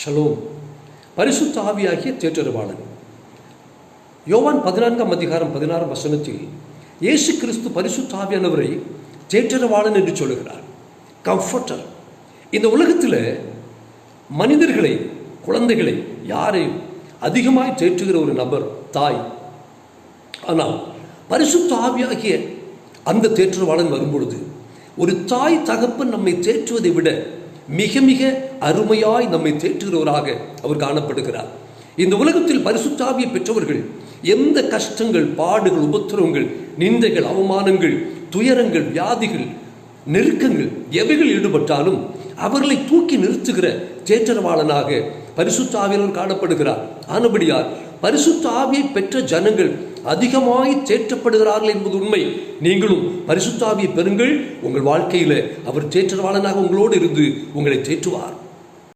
Shalom. பரிசுத்த ஆவியாகிய தேற்றருவாளன். யோவான் பதினான்காம் அதிகாரம் பதினாறாம் வசனத்தில் இயேசு கிறிஸ்து பரிசுத்த ஆவியானவரை தேற்றரவாளன் என்று சொல்லுகிறார். கம்ஃபர்டர். இந்த உலகத்தில் மனிதர்களை குழந்தைகளை யாரையும் அதிகமாய் தேற்றுகிற ஒரு நபர் தாய். ஆனால் பரிசுத்த ஆவியாகிய அந்த தேற்றவாளன் வரும்பொழுது ஒரு தாய் தகப்பன் நம்மை தேற்றுவதை விட மிக மிக அருமையாய் நம்மை தேற்றுகிறவராக அவர் காணப்படுகிறார். இந்த உலகத்தில் பரிசுத்தாவியை பெற்றவர்கள் எந்த கஷ்டங்கள் பாடுகள் உபத்திரவங்கள் நிந்தைகள் அவமானங்கள் துயரங்கள் வியாதிகள் நெருக்கங்கள் எவைகள் ஈடுபட்டாலும் அவர்களை தூக்கி நிறுத்துகிற தேற்றரவாளனாக பரிசுத்தாவியவர் காணப்படுகிறார். ஆனபடியார் பரிசுத்த ஆவியை பெற்ற ஜனங்கள் அதிகமாய் தேற்றப்படுகிறார்கள் என்பது உண்மை. நீங்களும் பரிசுத்த ஆவியை பெறுங்கள். உங்கள் வாழ்க்கையில அவர் தேற்றவாளனாக உங்களோடு இருந்து உங்களை தேற்றுவார்.